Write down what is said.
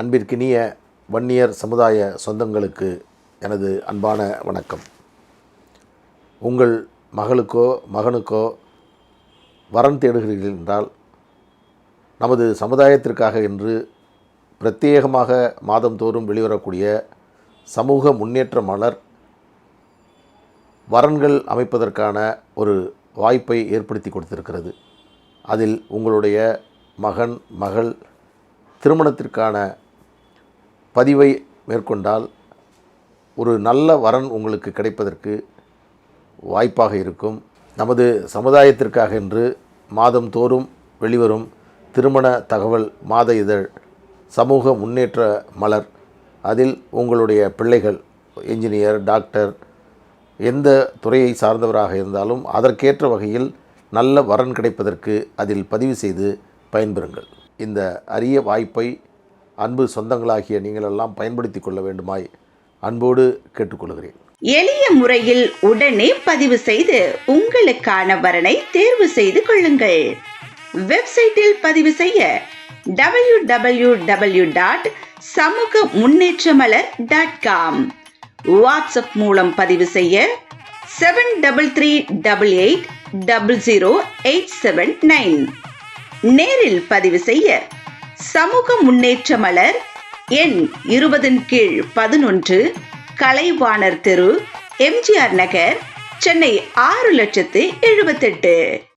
அன்பிற்கினிய வன்னியர் சமுதாய சொந்தங்களுக்கு எனது அன்பான வணக்கம். உங்கள் மகளுக்கோ மகனுக்கோ வரன் தேடுகிறீர்கள் என்றால் நமது சமுதாயத்திற்காக என்று பிரத்யேகமாக மாதந்தோறும் வெளிவரக்கூடிய சமூக முன்னேற்ற மலர் வரன்கள் அமைப்பதற்கான ஒரு வாய்ப்பை ஏற்படுத்தி கொடுத்திருக்கிறது. அதில் உங்களுடைய மகன் மகள் திருமணத்திற்கான பதிவை மேற்கொண்டால் ஒரு நல்ல வரன் உங்களுக்கு கிடைப்பதற்கு வாய்ப்பாக இருக்கும். நமது சமுதாயத்திற்காக என்று மாதம் தோறும் வெளிவரும் திருமண தகவல் மாத இதழ் சமூக முன்னேற்ற மலர் அதில் உங்களுடைய பிள்ளைகள் என்ஜினியர் டாக்டர் எந்த துறையை சார்ந்தவராக இருந்தாலும் அதற்கேற்ற வகையில் நல்ல வரன் கிடைப்பதற்கு அதில் பதிவு செய்து பயன்பெறுங்கள். இந்த அரிய வாய்ப்பை அன்பு சொந்தங்களாகிய நீங்களெல்லாம் பயன்படுத்தி கொள்ள வேண்டுமாய் அன்போடு கேட்டுக்கொள்கிறேன். எளிய முறையில் உடனே பதிவு செய்து உங்களுக்கான வரனை தேர்வு செய்து கொள்ளுங்கள். வெப்சைட்டில் பதிவு செய்ய டபிள்யூ டபிள்யூ டபிள்யூ டாட் சமூக முன்னேற்றமலர் டாட் காம் வாட்ஸ்அப் மூலம் பதிவு செய்ய seven double three double eight double zero eight seven nine நேரில் பதிவு செய்ய சமூக முன்னேற்ற மலர் எண் இருபதின் கீழ் பதினொன்று கலைவாணர் தெரு எம்ஜிஆர் நகர் சென்னை ஆறு லட்சத்து எழுபத்தெட்டு.